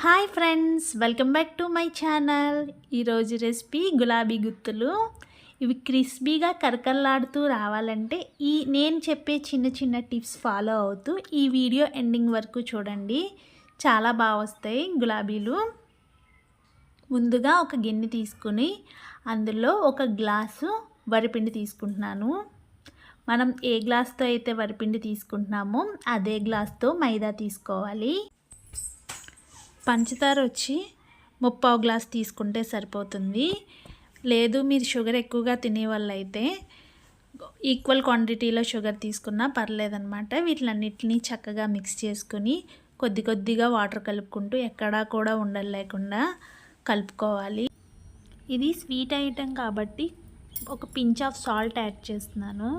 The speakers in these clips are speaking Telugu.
Hi friends welcome back to my channel ఈరోజు రెసిపీ గులాబీ గుత్తులు. ఇవి క్రిస్పీగా కరకరలాడుతూ రావాలంటే ఈ నేను చెప్పే చిన్న చిన్న టిప్స్ ఫాలో అవుతూ ఈ వీడియో ఎండింగ్ వరకు చూడండి. చాలా బాగా వస్తాయి గులాబీలు. ముందుగా ఒక గిన్నె తీసుకుని అందులో ఒక గ్లాసు వరిపిండి తీసుకుంటున్నాను. మనం ఏ గ్లాస్తో అయితే వరిపిండి తీసుకుంటున్నామో అదే గ్లాస్తో మైదా తీసుకోవాలి. పంచదార వచ్చి ముప్పావు గ్లాస్ తీసుకుంటే సరిపోతుంది. లేదు మీరు షుగర్ ఎక్కువగా తినే అయితే ఈక్వల్ క్వాంటిటీలో షుగర్ తీసుకున్నా పర్లేదనమాట వీటిలన్నిటిని చక్కగా మిక్స్ చేసుకుని కొద్ది కొద్దిగా వాటర్ కలుపుకుంటూ ఎక్కడా కూడా ఉండలు లేకుండా కలుపుకోవాలి. ఇది స్వీట్ ఐటెం కాబట్టి ఒక పించ్ ఆఫ్ సాల్ట్ యాడ్ చేస్తున్నాను.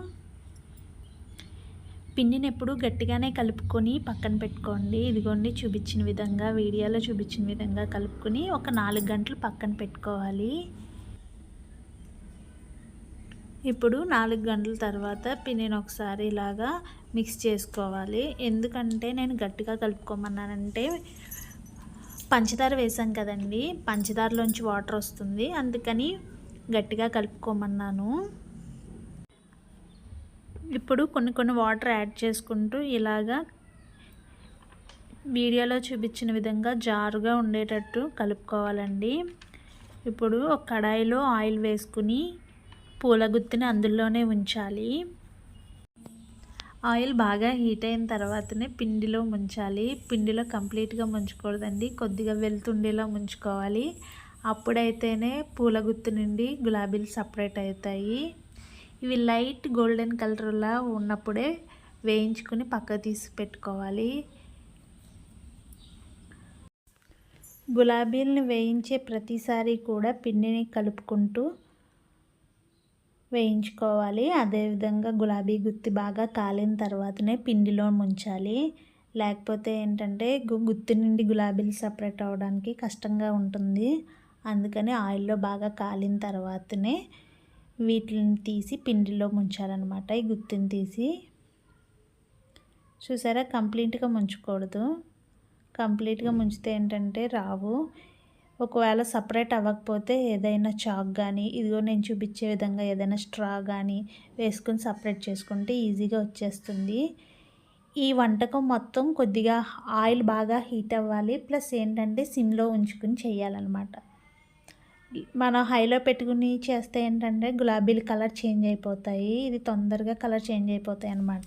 పిండిని ఎప్పుడు గట్టిగానే కలుపుకొని పక్కన పెట్టుకోండి. ఇదిగోండి చూపించిన విధంగా వీడియోలో చూపించిన విధంగా కలుపుకొని ఒక నాలుగు గంటలు పక్కన పెట్టుకోవాలి. ఇప్పుడు నాలుగు గంటల తర్వాత పిండిని ఒకసారి ఇలాగా మిక్స్ చేసుకోవాలి. ఎందుకంటే నేను గట్టిగా కలుపుకోమన్నానంటే పంచదార వేసాం కదండి పంచదారలోంచి వాటర్ వస్తుంది. అందుకని గట్టిగా కలుపుకోమన్నాను. ఇప్పుడు కొన్ని కొన్ని వాటర్ యాడ్ చేసుకుంటూ ఇలాగా వీడియోలో చూపించిన విధంగా జారుగా ఉండేటట్టు కలుపుకోవాలండి. ఇప్పుడు ఒక కడాయిలో ఆయిల్ వేసుకుని పూలగుత్తిని అందులోనే ఉంచాలి. ఆయిల్ బాగా హీట్ అయిన తర్వాతనే పిండిలో ముంచాలి. పిండిలో కంప్లీట్గా ముంచకూడదండి. కొద్దిగా వెళ్తుండేలా ముంచుకోవాలి. అప్పుడైతేనే పూల గుత్తు నుండి గులాబీలు సపరేట్ అవుతాయి. ఇవి లైట్ గోల్డెన్ కలర్లా ఉన్నప్పుడే వేయించుకుని పక్క తీసి పెట్టుకోవాలి. గులాబీలను వేయించే ప్రతిసారి కూడా పిండిని కలుపుకుంటూ వేయించుకోవాలి. అదేవిధంగా గులాబీ గుత్తి బాగా కాలిన తర్వాతనే పిండిలో ముంచాలి. లేకపోతే ఏంటంటే గుత్తి నుండి గులాబీలు సపరేట్ అవ్వడానికి కష్టంగా ఉంటుంది. అందుకని ఆయిల్లో బాగా కాలిన తర్వాతనే వీటిని తీసి పిండిలో ముంచాలన్నమాట. ఈ గుత్తిని తీసి. చూసారా? కంప్లీట్గా ముంచకూడదు. కంప్లీట్గా ముంచితే ఏంటంటే రావు. ఒకవేళ సపరేట్ అవ్వకపోతే ఏదైనా చాక్ కానీ ఇదిగో నేను చూపించే విధంగా ఏదైనా స్ట్రా కానీ వేసుకొని సపరేట్ చేసుకుంటే ఈజీగా వచ్చేస్తుంది. ఈ వంటకం మొత్తం కొద్దిగా ఆయిల్ బాగా హీట్ అవ్వాలి. ప్లస్ ఏంటంటే సిమ్లో ఉంచుకుని చేయాలన్నమాట. మనం హైలో పెట్టుకుని చేస్తే ఏంటంటే గులాబీలు కలర్ చేంజ్ అయిపోతాయి. ఇది తొందరగా కలర్ చేంజ్ అయిపోతాయి అన్నమాట.